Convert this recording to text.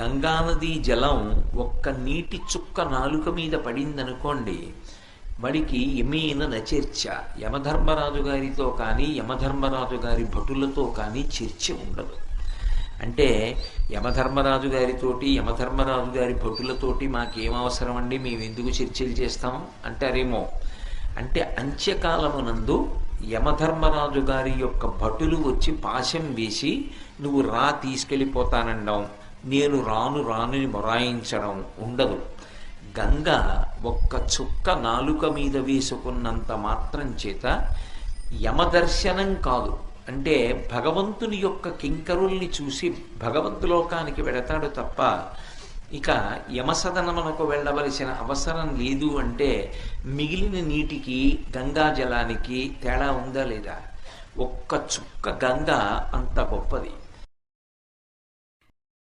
గంగానదీ జలం ఒక్క నీటి చుక్క నాలుక మీద పడిందనుకోండి వాడికి ఎమీన నచర్చ. యమధర్మరాజు గారితో కానీ యమధర్మరాజు గారి భటులతో కానీ చర్చ ఉండదు. అంటే యమధర్మరాజు గారితోటి యమధర్మరాజు గారి భటులతోటి మాకేమవసరం అండి మేము ఎందుకు చర్చలు చేస్తాం? అంటారేమో. అంటే అంత్యకాలమునందు యమధర్మరాజు గారి యొక్క భటులు వచ్చి పాశం వేసి నువ్వు రా తీసుకెళ్ళిపోతానండం. నేను రాను రానని మొరాయించడం ఉండదు. గంగ ఒక్క చుక్క నాలుక మీద వేసుకున్నంత మాత్రం చేత యమదర్శనం కాదు. అంటే భగవంతుని యొక్క కింకరుల్ని చూసి భగవంతులోకానికి వెడతాడు తప్ప ఇక యమసదనమునకు వెళ్ళవలసిన అవసరం లేదు అంటే మిగిలిన నీటికి గంగా జలానికి తేడా ఉందా లేదా? ఒక్క చుక్క గంగ అంత గొప్పది.